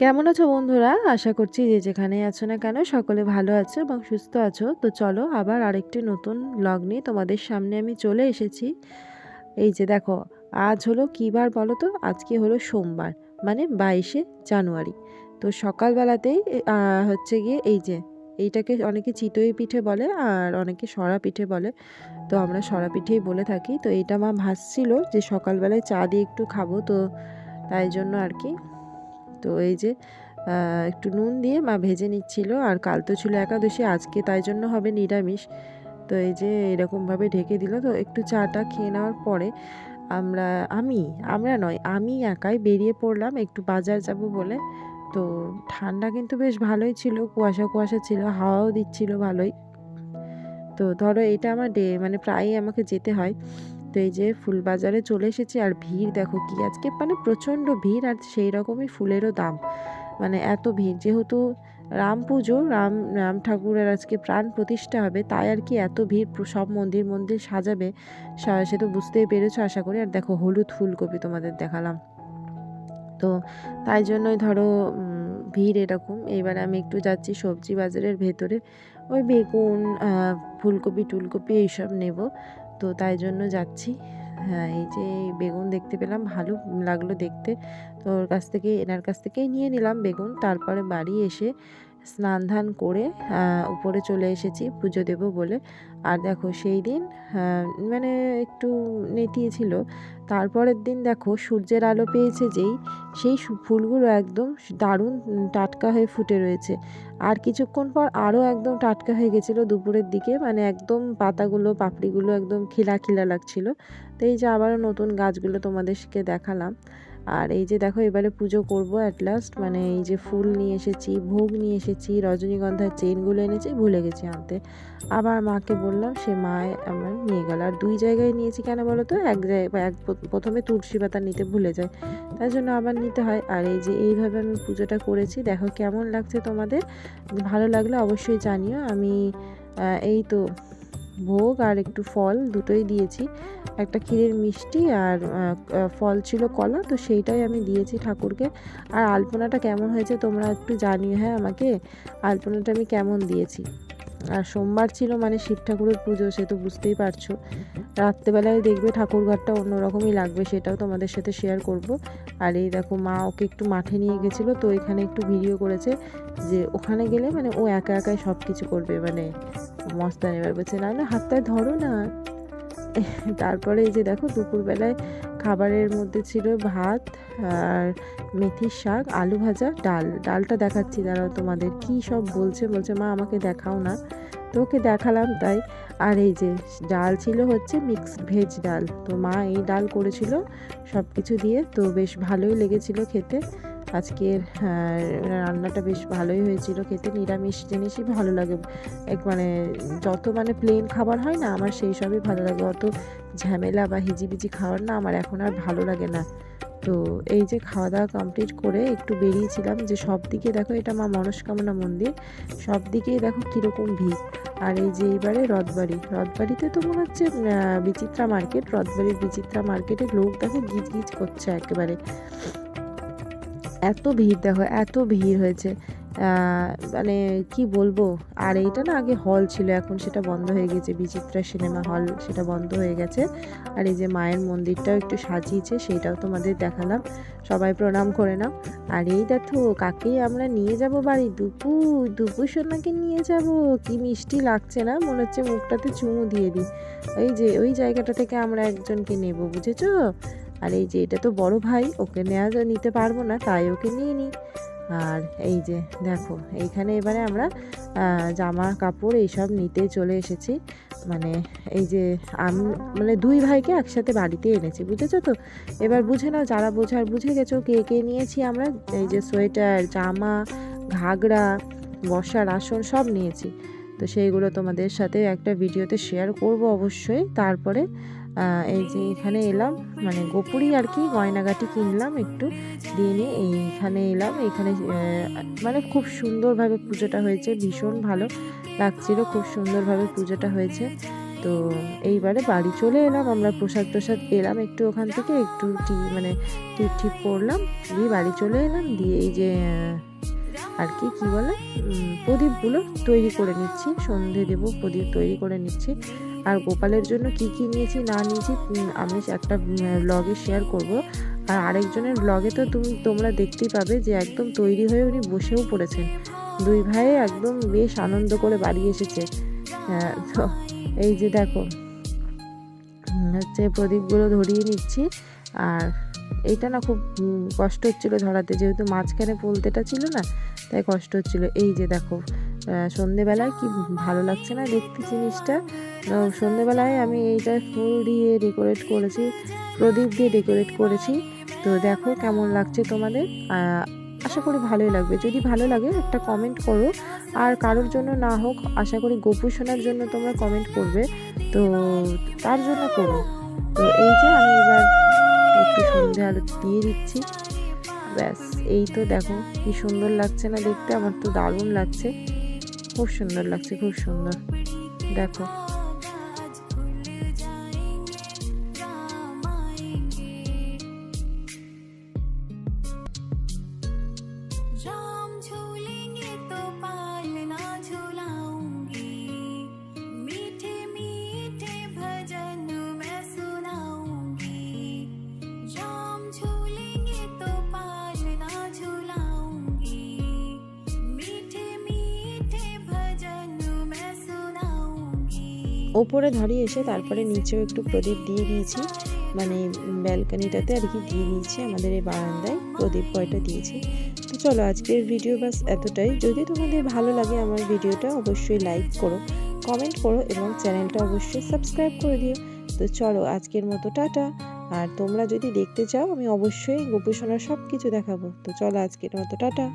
কেমন আছো বন্ধুরা? আশা করছি যে যেখানে আছো না কেন সকলে ভালো আছো এবং সুস্থ আছো। তো চলো আবার আরেকটি নতুন ব্লগ নিয়ে তোমাদের সামনে আমি চলে এসেছি। এই যে দেখো, আজ হলো কী বার বলো তো? আজকে হলো সোমবার মানে বাইশে জানুয়ারি। তো সকালবেলাতেই হচ্ছে গিয়ে এই যে, এইটাকে অনেকে চিতই পিঠে বলে আর অনেকে সরা পিঠে বলে। তো আমরা সরা পিঠেই বলে থাকি। তো এইটা মা ভাসছিল যে সকালবেলায় চা দিয়ে একটু খাব তো, তাই জন্য আর কি। তো এই যে একটু নুন দিয়ে মা ভেজে নিচ্ছিল। আর কাল তো ছিল একাদশী, আজকে তাই জন্য হবে নিরামিষ। তো এই যে, এরকমভাবে ঢেকে দিল। তো একটু চাটা খেয়ে নেওয়ার পরে আমরা, আমি, আমরা নয়, আমি একাই বেরিয়ে পড়লাম একটু বাজার যাব বলে। তো ঠান্ডা কিন্তু বেশ ভালোই ছিল, কুয়াশা কুয়াশা ছিল, হাওয়াও দিচ্ছিল ভালোই। তো ধরো এটা আমার ডে মানে প্রায়ই আমাকে যেতে হয়। তো এই যে ফুল বাজারে চলে এসেছি আর ভিড় দেখো কি আজকে মানে প্রচণ্ড ভিড় আর সেই রকমই ফুলেরও দাম। মানে এত ভিড়, যেহেতু রাম পুজো, রাম রাম ঠাকুরের আজকে প্রাণ প্রতিষ্ঠা হবে, তাই আর কি এত ভিড় সব মন্দির মন্দির সাজাবে, সা- তো বুঝতেই পেরেছ আশা করি। আর দেখো হলুদ ফুলকপি তোমাদের দেখালাম। তো তাই জন্যই ধরো ভিড় এরকম। এবার আমি একটু যাচ্ছি সবজি বাজারের ভেতরে। ওই বেগুন ফুলকপি, টুলকপি এইসব নেব। তো তাই জন্য যাচ্ছি। হ্যাঁ এই যে বেগুন দেখতে পেলাম, ভালো লাগল দেখতে। তো ওর কাছ থেকে, এনার কাছ থেকেই নিয়ে নিলাম বেগুন। তারপরে বাড়ি এসে স্নান ধান করে উপরে চলে এসেছি পুজো দেব বলে। আর দেখো সেই দিন মানে একটু নেতিয়েছিল। তারপরের দিন দেখো সূর্যের আলো পেয়েছে যেই, সেই ফুলগুলো একদম দারুণ টাটকা হয়ে ফুটে রয়েছে। আর কিছুক্ষণ পর আরও একদম টাটকা হয়ে গেছিল দুপুরের দিকে মানে একদম পাতাগুলো, পাপড়িগুলো একদম খিলা খিলা লাগছিল। তো এই যে আবারও নতুন গাছগুলো তোমাদেরকে দেখালাম। আর এই যে দেখো, এবারে পুজো করব অ্যাট লাস্ট মানে এই যে ফুল নিয়ে এসেছি, ভোগ নিয়ে এসেছি, রজনীগন্ধার চেনগুলো এনেছি, ভুলে গেছি আনতে। আবার মাকে বললাম, সে মা আমার নিয়ে গেল। আর দুই জায়গায় নিয়েছি কেন বলো তো? এক জায়গায় এক প্রথমে তুলসী পাতা নিতে ভুলে যায়। তাই জন্য আবার নিতে হয়। আর এই যে এইভাবে আমি পুজোটা করেছি, দেখো কেমন লাগছে তোমাদের। ভালো লাগলে অবশ্যই জানিও। আমি এই তো ভোগ আর একটু ফল দুটোই দিয়েছি। একটা ক্ষীরের মিষ্টি আর ফল ছিল কলা, তো সেইটাই আমি দিয়েছি ঠাকুরকে। আর আলপনাটা কেমন হয়েছে তোমরা একটু জানিও হ্যাঁ আমাকে? আলপনাটা আমি কেমন দিয়েছি? আর সোমবার ছিল মানে শিব ঠাকুরের পুজো, সে তো বুঝতেই পারছ। রাত্রেবেলায় দেখবে ঠাকুর ঘরটা অন্যরকমই লাগবে, সেটাও তোমাদের সাথে শেয়ার করব। আর এই দেখো, মা ওকে একটু মাঠে নিয়ে গেছিল, তো এখানে একটু ভিডিও করেছে যে ওখানে গেলে মানে ও একা একাই সব কিছু করবে মানে মস্তানি এবার বলছে, না না হাতটায় ধরো না। তারপরে এই যে দেখো, দুপুরবেলায় খাবারের মধ্যে ছিল ভাত আর মেথির শাক, আলু ভাজা, ডাল। ডালটা দেখাচ্ছি, দাঁড়াও তোমাদের কি সব বলছে বলছে, মা, আমাকে দেখাও না। তো ওকে দেখালাম তাই। আর এই যে, ডাল ছিল হচ্ছে মিক্সড ভেজ ডাল। তো মা এই ডাল করেছিল সব কিছু দিয়ে। তো বেশ ভালোই লেগেছিল খেতে। আজকের রান্নাটা বেশ ভালোই হয়েছিল। খেতে নিরামিষ জিনিসই ভালো লাগে। এক মানে যত মানে প্লেন খাবার হয় না, আমার সেই সবই ভালো লাগে। অত ঝামেলা বা হিজিবিজি খাবার না আমার এখন আর ভালো লাগে না। তো এই যে খাওয়া দাওয়া কমপ্লিট করে একটু বেরিয়েছিলাম যে সব দিকে দেখো, এটা মা মনস্কামনা মন্দির, সব দিকেই দেখো কীরকম ভিড়। আর এই যে এইবারে রথবাড়ি, রথবাড়িতে তো মনে হচ্ছে বিচিত্রা মার্কেট, রথবাড়ির বিচিত্রা মার্কেটে লোক দেখো গিজ গিজ করছে একেবারে। এত ভিড় দেখো, এত ভিড় হয়েছে। মানে কি বলব? আর এইটা না আগে হল ছিল, এখন সেটা বন্ধ হয়ে গেছে, বিচিত্রা সিনেমা হল সেটা বন্ধ হয়ে গেছে। আর এই যে মায়ের মন্দিরটাও একটু সাজিয়েছে, সেটাও তোমাদের দেখালাম। সবাই প্রণাম করে নাও। আর এই দেখো, কাকে আমরা নিয়ে যাব বাড়ি? দুপু দুপু সোনাকে নিয়ে যাব। কি মিষ্টি লাগছে না? মনে হচ্ছে মুখটাতে চুমু দিয়ে দিই। ওই যে, ওই জায়গাটা থেকে আমরা একজনকে নেব, বুঝেছ? আর এই যে এটা তো বড় ভাই, ওকে নেওয়া নিতে পারব না, তাই ওকে নিয়ে নিই আর এই যে দেখো, এইখানে এবারে আমরা জামা কাপড় এইসব নিতে চলে এসেছি। মানে এই যে আমি মানে দুই ভাইকে একসাথে বাড়িতে এনেছি, বুঝেছ তো? এবার বুঝে নাও যারা বোঝার বুঝে গেছো কে কে নিয়েছি আমরা। এই যে সোয়েটার, জামা, ঘাগরা, বসার আসন সব নিয়েছি। তো সেইগুলো তোমাদের সাথে একটা ভিডিওতে শেয়ার করব অবশ্যই। তারপরে এই যে এখানে এলাম মানে গোপুরি আর কি, গয়নাগাটি কিনলাম একটু, দিয়ে নিয়ে এইখানে এলাম। এখানে মানে খুব সুন্দরভাবে পুজোটা হয়েছে, ভীষণ ভালো লাগছিল, খুব সুন্দরভাবে পুজোটা হয়েছে। তো এইবারে বাড়ি চলে এলাম, আমরা প্রসাদ প্রসাদ পেলাম একটু ওখান থেকে, একটু টি মানে টিপ টিপ করলাম, দিয়ে বাড়ি চলে এলাম, দিয়ে এই যে আর কি কি বলে? প্রদীপগুলো তৈরি করে নিচ্ছি সন্ধে দেব প্রদীপ তৈরি করে নিচ্ছি। আর গোপালের জন্য কি কি নিয়েছি না নিয়েছি আমি একটা ব্লগে শেয়ার করব। আর আরেকজনের ব্লগে তো তুমি তোমরা দেখতেই পাবে যে একদম তৈরি হয়ে উনি বসেও পড়েছেন। দুই ভাই একদম বেশ আনন্দ করে বাড়ি এসেছে। হ্যাঁ, তো এই যে দেখো হচ্ছে প্রদীপগুলো ধরিয়ে নিচ্ছি। আর এইটা না খুব কষ্ট হচ্ছিল ধরাতে। যেহেতু মাঝখানে পোলতেটা ছিল না, তাই কষ্ট হচ্ছিল। এই যে দেখো সন্ধেবেলায় কি ভালো লাগছে না দেখতে জিনিসটা? সন্ধেবেলায় আমি এইটা ফুল দিয়ে ডেকোরেট করেছি, প্রদীপ দিয়ে ডেকোরেট করেছি। তো দেখো কেমন লাগছে তোমাদের। আশা করি ভালোই লাগবে। যদি ভালো লাগে একটা কমেন্ট করো। আর কারোর জন্য না হোক, আশা করি গোপু শোনার জন্য তোমরা কমেন্ট করবে। তো তার জন্য করো। তো এই যে আমি আলো দিয়ে দিচ্ছি। ব্যাস, এই তো দেখো কি সুন্দর লাগছে না দেখতে, আমার তো দারুণ লাগছে। খুব সুন্দর লাগছে, খুব সুন্দর। দেখো। ওপরে ধরিয়ে এসে তারপরে নিচেও একটু প্রদীপ দিয়ে দিয়েছি। মানে ব্যালকানিটাতে আর কি দিয়ে দিয়েছি আমাদের এই বারান্দায়। প্রদীপ কয়টা দিয়েছি। তো চলো আজকের ভিডিও বাস এতটাই। যদি তোমাদের ভালো লাগে আমার ভিডিওটা অবশ্যই লাইক করো কমেন্ট করো এবং চ্যানেলটা অবশ্যই সাবস্ক্রাইব করে দিও। তো চলো আজকের মতো টাটা। আর তোমরা যদি দেখতে চাও আমি অবশ্যই গোপীসোনার সব কিছু দেখাবো। তো চলো আজকের মতো টাটা।